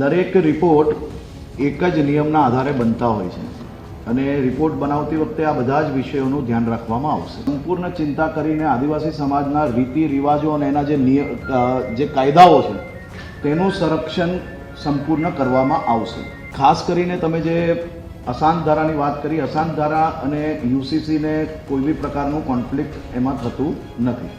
દરેક રિપોર્ટ એક જ નિયમના આધારે બનતા હોય છે. અને રિપોર્ટ બનાવતી વખતે આ બધા જ વિષયોનું ધ્યાન રાખવામાં આવશે. સંપૂર્ણ ચિંતા કરીને આદિવાસી સમાજના રીતિ રિવાજો અને એના જે જે કાયદાઓ છે, તેનું સંરક્ષણ સંપૂર્ણ કરવામાં આવશે. ખાસ કરીને તમે જે અશાંત ધારાની વાત કરી, અશાંત ધારા અને યુસીસીને કોઈ બી પ્રકારનું કોન્ફ્લિક્ટ એમાં થતું નથી.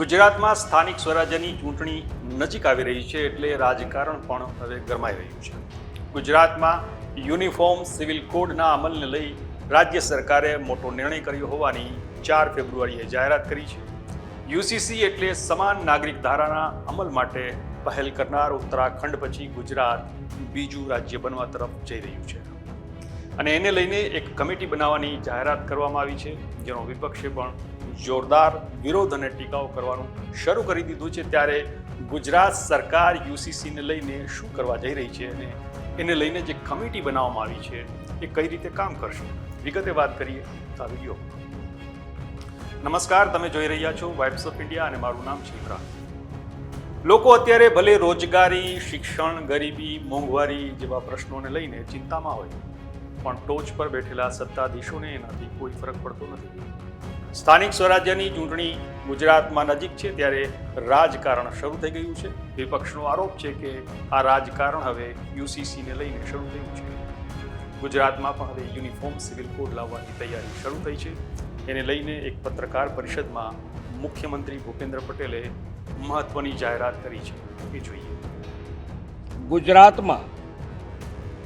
ગુજરાતમાં સ્થાનિક સ્વરાજ્યની ચૂંટણી નજીક આવી રહી છે એટલે રાજકારણ પણ હવે ગરમાઈ રહ્યું છે. ગુજરાતમાં યુનિફોર્મ સિવિલ કોડના અમલને લઈ રાજ્ય સરકારે મોટો નિર્ણય કર્યો હોવાની ચાર ફેબ્રુઆરીએ જાહેરાત કરી છે. યુસીસી એટલે સમાન નાગરિક ધારાના અમલ માટે પહેલ કરનાર ઉત્તરાખંડ પછી ગુજરાત બીજું રાજ્ય બનવા તરફ જઈ રહ્યું છે. અને એને લઈને એક કમિટી બનાવવાની જાહેરાત કરવામાં આવી છે, જેનો વિપક્ષે પણ જોરદાર વિરોધ અને ટીકાઓ કરવાનું શરૂ કરી દીધું છે. ત્યારે ગુજરાત સરકાર યુસીસીને લઈને શું કરવા જઈ રહી છે અને એને લઈને જે કમિટી બનાવવામાં આવી છે, એ કઈ રીતે કામ કરશે? વિગતે વાત કરીએ આ વીડિયો. નમસ્કાર, તમે જોઈ રહ્યા છો વાઇબ્સ ઓફ ઇન્ડિયા અને મારું નામ છે ઇમરાન. લોકો અત્યારે ભલે રોજગારી, શિક્ષણ, ગરીબી, મોંઘવારી જેવા પ્રશ્નોને લઈને ચિંતામાં હોય પણ ટોચ પર બેઠેલા સત્તાધીશોને એનાથી કોઈ ફરક પડતો નથી. સ્થાનિક સ્વરાજ્યની ચૂંટણી ગુજરાતમાં નજીક છે ત્યારે રાજકારણ શરૂ થઈ ગયું છે. વિપક્ષનો આરોપ છે કે આ રાજકારણ હવે યુસીસીને લઈને શરૂ થયું છે. ગુજરાતમાં પણ હવે યુનિફોર્મ સિવિલ કોડ લાવવાની તૈયારી શરૂ થઈ છે. એને લઈને એક પત્રકાર પરિષદમાં મુખ્યમંત્રી ભૂપેન્દ્ર પટેલે મહત્વની જાહેરાત કરી છે. એ જોઈએ. ગુજરાતમાં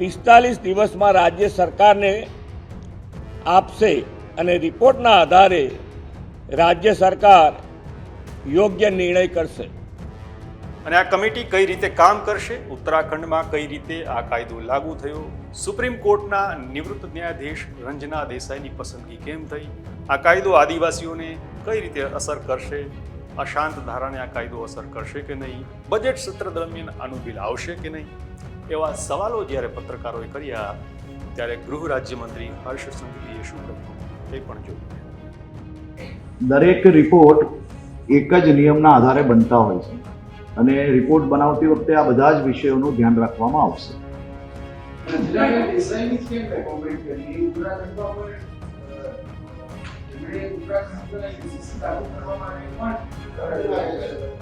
પિસ્તાલીસ દિવસમાં રાજ્ય સરકારને આપશે અને રિપોર્ટના આધારે રાજ્ય સરકાર યોગ્ય નિર્ણય કરશે. અને આ કમિટી કઈ રીતે કામ કરશે? ઉત્તરાખંડમાં કઈ રીતે આ કાયદો લાગુ થયો? સુપ્રીમ કોર્ટના નિવૃત્ત ન્યાયાધીશ રંજના દેસાઈની પસંદગી કેમ થઈ? આ કાયદો આદિવાસીઓને કઈ રીતે અસર કરશે? અશાંત ધારાને આ કાયદો અસર કરશે કે નહીં? બજેટ સત્ર દરમિયાન આનું બિલ આવશે કે નહીં? એવા સવાલો જ્યારે પત્રકારોએ કર્યા ત્યારે ગૃહ રાજ્યમંત્રી હર્ષ સંઘવીએ શું કહ્યું? એ પણ જોયું. દરેક રિપોર્ટ એક જ નિયમના આધારે બનતા હોય છે. અને રિપોર્ટ બનાવતી વખતે આ બધા જ વિષયોનું ધ્યાન રાખવામાં આવશે.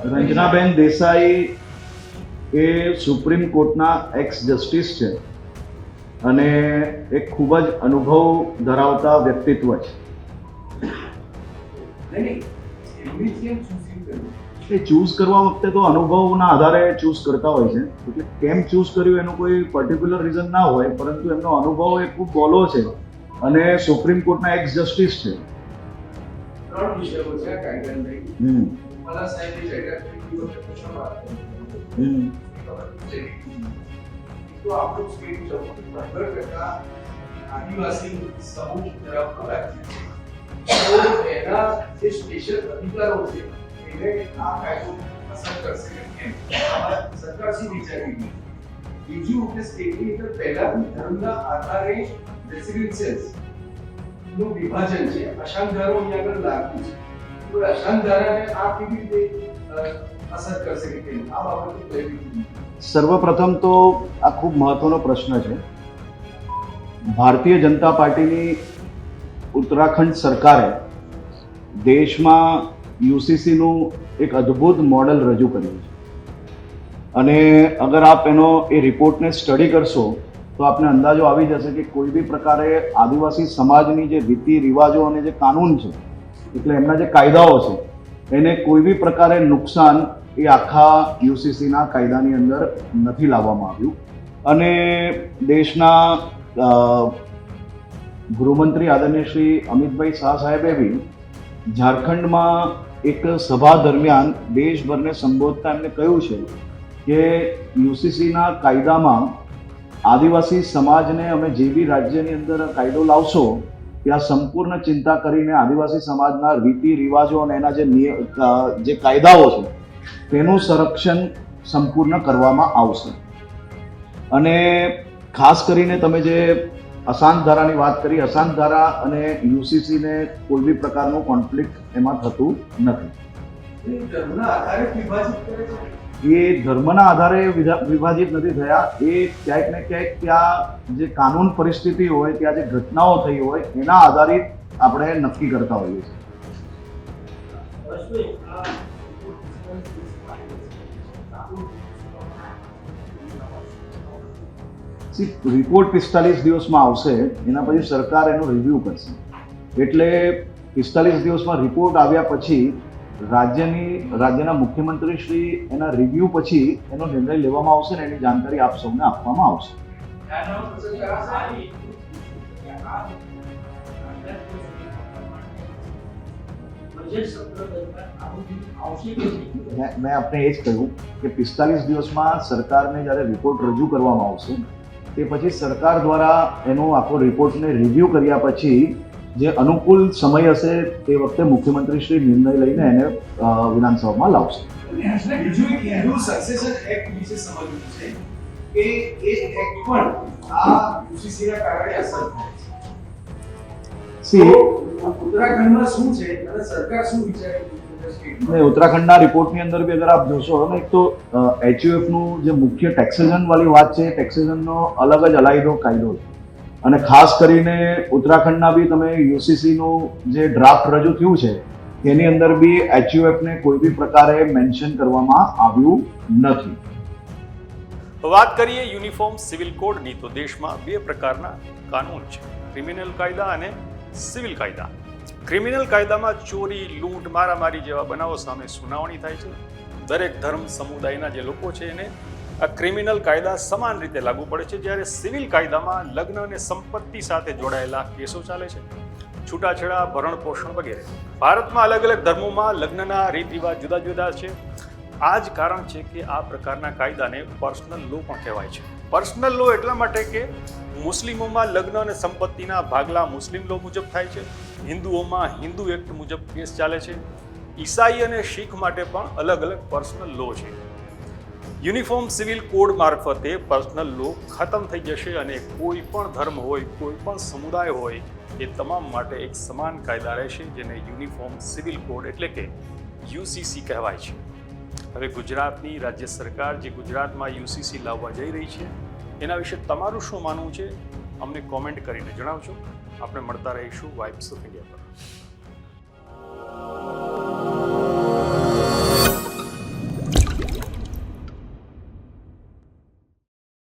રંજનાબેન દેસાઈ એ સુપ્રીમ કોર્ટના એક્સ જસ્ટિસ છે. અને એક ખૂબ જ અનુભવ ધરાવતા વ્યક્તિત્વ છે? એ ચૂઝ કરવા વખતે તો અનુભવના આધારે ચૂઝ કરતા હોય છે. એટલે કેમ ચૂઝ કર્યું એનું કોઈ પર્ટિક્યુલર રીઝન ના હોય પરંતુ એમનો અનુભવ એ ખૂબ બોલો છે અને સુપ્રીમ કોર્ટના એક્સ જસ્ટિસ છે. ત્રણ વિષયો છે. હમ. નું વિભાજન છે અશાંત ધારો અહીંયા આગળ લાગ્યું છે તો અશાંત ધારાને આ કેવી રીતે અસર કરશે કે કેમ? આ બાબતે સર્વપ્રથમ તો આ ખૂબ મહત્વનો પ્રશ્ન છે. ભારતીય જનતા પાર્ટીની ઉત્તરાખંડ સરકારે દેશમાં યુસીસીનું એક અદ્ભુત મોડલ રજૂ કર્યું છે. અને અગર આપ એનો એ રિપોર્ટને સ્ટડી કરશો, તો આપને અંદાજો આવી જશે કે કોઈ બી પ્રકારે આદિવાસી સમાજની જે રીતિ રિવાજો અને જે કાનૂન છે, એટલે એમના જે કાયદાઓ છે, એને કોઈ બી પ્રકારે નુકસાન એ આખા યુસીસીના કાયદાની અંદર નથી લાવવામાં આવ્યું. અને દેશના ગૃહમંત્રી આદરણીય શ્રી અમિતભાઈ શાહ સાહેબે બી ઝારખંડમાં એક સભા દરમિયાન દેશભરને સંબોધતા એમને કહ્યું છે કે યુસીસીના કાયદામાં આદિવાસી સમાજને અમે જે બી રાજ્યની અંદર કાયદો લાવશો, ત્યાં સંપૂર્ણ ચિંતા કરીને આદિવાસી સમાજના રીતિ રિવાજો અને એના જે જે કાયદાઓ છે તેનું સંરક્ષણ સંપૂર્ણ કરવામાં આવશે. અને ખાસ કરીને તમે જે અશાંત ધારાની વાત કરી અશાંત ધારા અને યુસીસીને કોઈ બી પ્રકારનું કોન્ફ્લિક્ટ એમાં થતું નથી. એ ધર્મના આધારે વિભાજિત નથી થયા. એ ક્યાંક ને ક્યાંક ત્યાં જે કાનૂન પરિસ્થિતિ હોય ત્યાં જે ઘટનાઓ થઈ હોય એના આધારિત આપણે નક્કી કરતા હોઈએ છીએ. રિપોર્ટ પિસ્તાલીસ દિવસમાં આવશે, એના પછી સરકાર એનો રિવ્યૂ કરશે. એટલે પિસ્તાલીસ દિવસમાં રિપોર્ટ આવ્યા પછી રાજ્યની, રાજ્યના મુખ્યમંત્રી શ્રી એના રિવ્યૂ પછી એનો નિર્ણય લેવામાં આવશે ને એની જાણકારી આપ સૌને આપવામાં આવશે. મેં મેં આપને એ જ કહ્યું કે પિસ્તાલીસ દિવસમાં સરકારને જ્યારે રિપોર્ટ રજૂ કરવામાં આવશે તે પછી સરકાર દ્વારા એનો આખો રિપોર્ટને રિવ્યૂ કર્યા પછી જે અનુકૂળ સમય હશે તે વખતે મુખ્યમંત્રી શ્રી નિર્ણય લઈને એને વિધાનસભામાં લાવશે. ઉત્તરાખંડમાં શું છે અને સરકાર શું વિચારે છે? ને ઉત્તરાખંડના રિપોર્ટની અંદર બી અગર આપ જોશો ને એક તો એચયુએફનું જે મુખ્ય ટેક્સેશન વાળી વાત છે ટેક્સેશનનો અલગ જ અલાયદો કાયદો છે. અને ખાસ કરીને ઉત્તરાખંડના બી તમે યુસીસીનું જે ડ્રાફ્ટ રજૂ થયું છે તેની અંદર બી એચયુએફને કોઈ બી પ્રકારે મેન્શન કરવામાં આવ્યું નથી. વાત કરીએ યુનિફોર્મ સિવિલ કોડની તો દેશમાં બે પ્રકારના કાનૂન છે. ક્રિમિનલ કાયદા અને સિવિલ કાયદા. ક્રિમિનલ કાયદામાં ચોરી, લૂંટ, મારામારી જેવા બનાવો સામે સુનાવણી થાય છે. દરેક ધર્મ, સમુદાયના જે લોકો છે એને આ ક્રિમિનલ કાયદા સમાન રીતે લાગુ પડે છે, જ્યારે સિવિલ કાયદામાં લગ્ન અને સંપત્તિ સાથે જોડાયેલા કેસો ચાલે છે. છૂટાછેડા ભરણ પોષણ વગેરે. ભારતમાં અલગ અલગ ધર્મોમાં લગ્નના રીત રિવાજ જુદા જુદા છે. આ જ કારણ છે કે આ પ્રકારના કાયદાને પર્સનલ લો પણ કહેવાય છે. પર્સનલ લો એટલા માટે કે મુસ્લિમોમાં લગ્ન અને સંપત્તિના ભાગલા મુસ્લિમ લો મુજબ થાય છે, હિન્દુઓમાં હિન્દુ એક્ટ મુજબ કેસ ચાલે છે. ઈસાઈ અને શીખ માટે પણ અલગ અલગ પર્સનલ લો છે. યુનિફોર્મ સિવિલ કોડ મારફતે પર્સનલ લો ખતમ થઈ જશે અને કોઈ પણ ધર્મ હોય, કોઈ પણ સમુદાય હોય, એ તમામ માટે એક સમાન કાયદા રહેશે જેને યુનિફોર્મ સિવિલ કોડ એટલે કે યુસીસી કહેવાય છે. હવે ગુજરાતની રાજ્ય સરકાર જે ગુજરાતમાં યુસીસી લાવવા જઈ રહી છે, એના વિશે તમારું શું માનવું છે? અમને કોમેન્ટ કરીને જણાવજો. આપણે મળતા રહીશું વાઇબ્સ ઓફ ઇન્ડિયા પર.